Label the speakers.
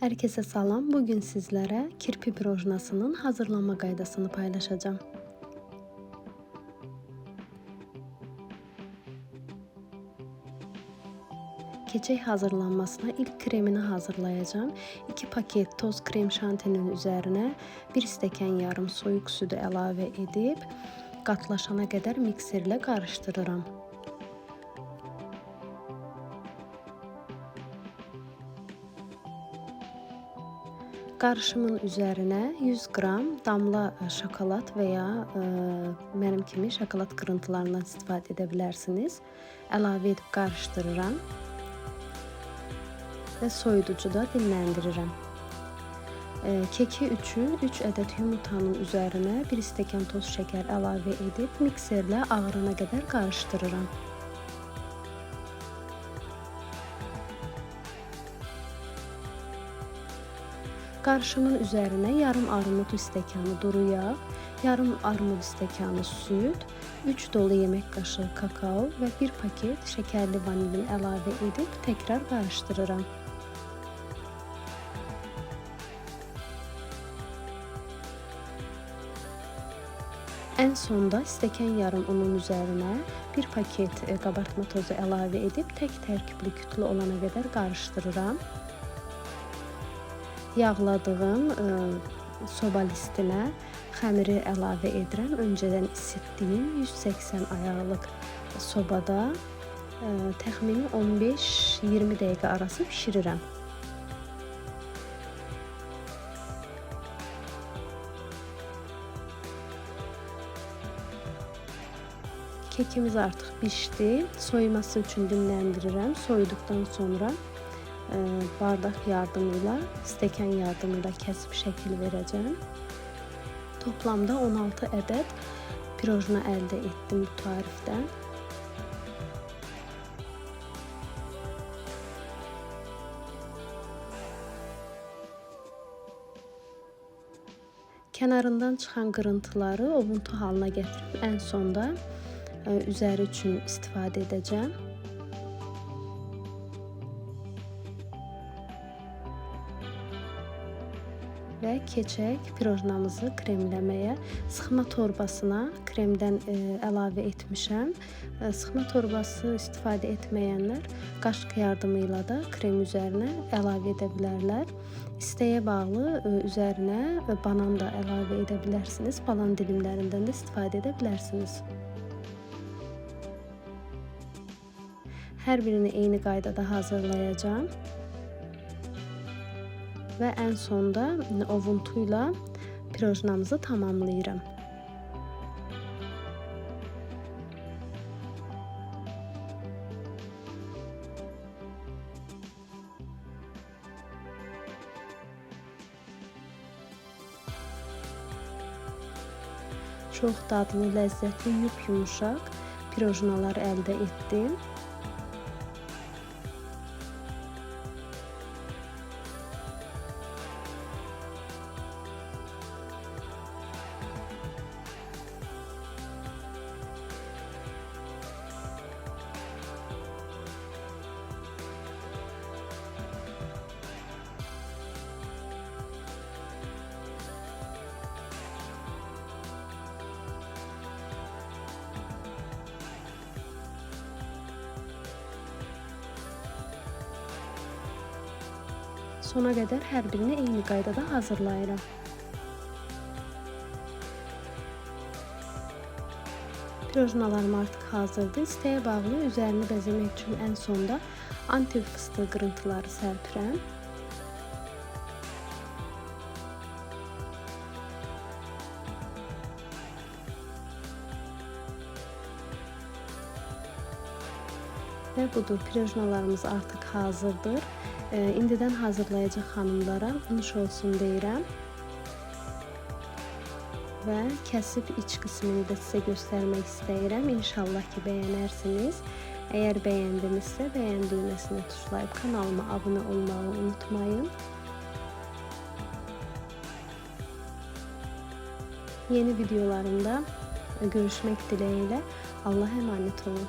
Speaker 1: Herkese salam. Bugün sizlere kirpi pirojnasının hazırlanma qaydasını paylaşacağım. Keçək hazırlanmasına ilk kremini hazırlayacağım. 2 paket toz krem şantinin üzerine 1 stəkan yarım soyuq südü əlavə edib qatlaşana qədər mikserlə qarışdırıram. Karışımın üzerine 100 gram damla e, şokolad veya e, benim kimi şokolad kırıntılarından istifadə edə bilərsiniz. Əlavə edib qarışdırıram və soyuducuda dinləndirirəm. E, keki üçün 3 ədəd yumurtanın üzərinə 1 stəkan toz şəkər əlavə edib mikserlə ağırana qədər qarışdırıram. Karışımın üzerine yarım armut stəkanı duru yağ, yarım armut stəkanı süt, 3 dolu yemek kaşığı kakao ve 1 paket şekerli vanilin əlavə edib tekrar qarışdırıram. En sonda stəkan yarım unun üzerine bir paket e, kabartma tozu əlavə edib tək tərkibli kütlü olana qədər qarışdırıram yağladığım e, soba listinə xəmiri əlavə edirəm. Öncədən isitdiyim 180 ayarlıq sobada ə, e, təxmini 15-20 dəqiqə arası bişirirəm. Kekimiz artıq pişdi. Soyuması üçün dinləndirirəm. Soyuduktan sonra bardak yardımıyla, steken yardımıyla kesip şekil vereceğim. Toplamda 16 adet pirojna elde ettim bu tariften. Kenarından çıxan qırıntıları ovuntu halına getirip en sonda e, üzeri üçün istifadə edəcəm. Və keçək pirojnamızı kremləməyə. Sıxma torbasına kremdən ə, e, əlavə etmişəm. Ə, e, sıxma torbası istifadə etməyənlər qaşıq yardımıyla da krem üzərinə əlavə edə bilərlər. Bağlı ə, e, üzərinə banan da əlavə edə bilərsiniz. Banan dilimlərindən də istifadə edə bilərsiniz. Birini eyni qaydada hazırlayacağam ve en sonda ovuntuyla pirojnamızı tamamlayırım. Çok dadlı, lezzetli, yumuşak pirojnalar elde ettim. Sona qədər hər birini eyni qaydada hazırlayıram. Pirojnalarım artıq hazırdır. İstəyə bağlı üzərini bəzəmək üçün ən sonda antil fıstığı qırıntıları sərpirəm. Və budur, pirojnalarımız artıq hazırdır. E, indidən hazırlayacaq xanımlara olsun deyirəm. Və kəsib iç qismini də sizə göstərmək istəyirəm. İnşallah ki, bəyənərsiniz. Əgər bəyəndinizsə, bəyən düyməsini tuşlayıb kanalıma abunə olmağı unutmayın. Yeni videolarımda görüşmək dileğiyle. Allah emanet olun.